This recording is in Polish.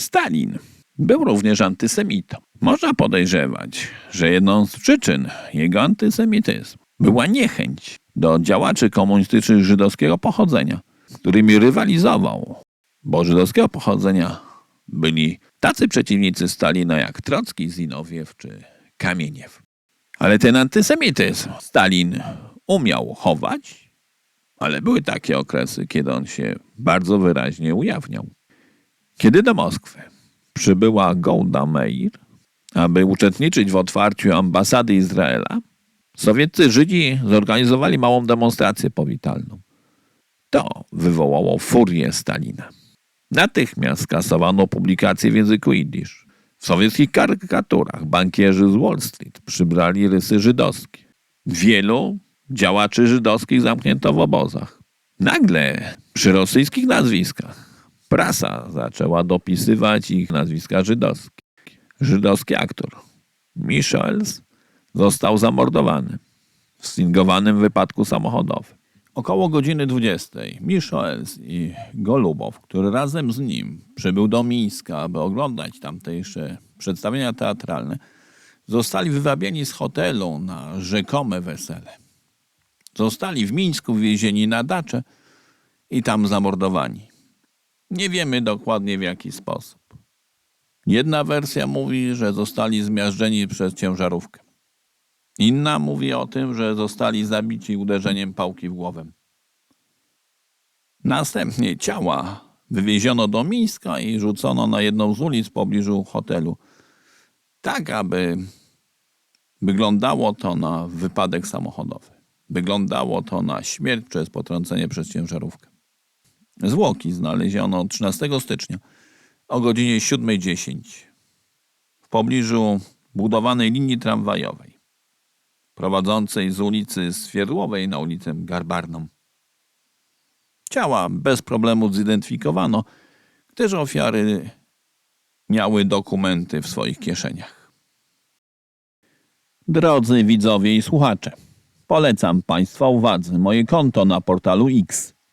Stalin był również antysemitą. Można podejrzewać, że jedną z przyczyn jego antysemityzmu była niechęć do działaczy komunistycznych żydowskiego pochodzenia, którymi rywalizował, bo żydowskiego pochodzenia byli tacy przeciwnicy Stalina jak Trocki, Zinowiew czy Kamieniew. Ale ten antysemityzm Stalin umiał chować, ale były takie okresy, kiedy on się bardzo wyraźnie ujawniał. Kiedy do Moskwy przybyła Golda Meir, aby uczestniczyć w otwarciu ambasady Izraela, sowieccy Żydzi zorganizowali małą demonstrację powitalną. To wywołało furię Stalina. Natychmiast skasowano publikacje w języku jidysz. W sowieckich karykaturach bankierzy z Wall Street przybrali rysy żydowskie. Wielu działaczy żydowskich zamknięto w obozach. Nagle przy rosyjskich nazwiskach prasa zaczęła dopisywać ich nazwiska żydowskie. Żydowski aktor Michels został zamordowany w sfingowanym wypadku samochodowym. Około godziny 20 Michels i Golubow, który razem z nim przybył do Mińska, aby oglądać tamtejsze przedstawienia teatralne, zostali wywabieni z hotelu na rzekome wesele. Zostali w Mińsku wiezieni na dacze i tam zamordowani. Nie wiemy dokładnie w jaki sposób. Jedna wersja mówi, że zostali zmiażdżeni przez ciężarówkę. Inna mówi o tym, że zostali zabici uderzeniem pałki w głowę. Następnie ciała wywieziono do Mińska i rzucono na jedną z ulic w pobliżu hotelu, tak aby wyglądało to na wypadek samochodowy. Wyglądało to na śmierć przez potrącenie przez ciężarówkę. Zwłoki znaleziono 13 stycznia o godzinie 7.10 w pobliżu budowanej linii tramwajowej prowadzącej z ulicy Swierdłowej na ulicę Garbarną. Ciała bez problemu zidentyfikowano, gdyż ofiary miały dokumenty w swoich kieszeniach. Drodzy widzowie i słuchacze, polecam Państwa uwadze moje konto na portalu X.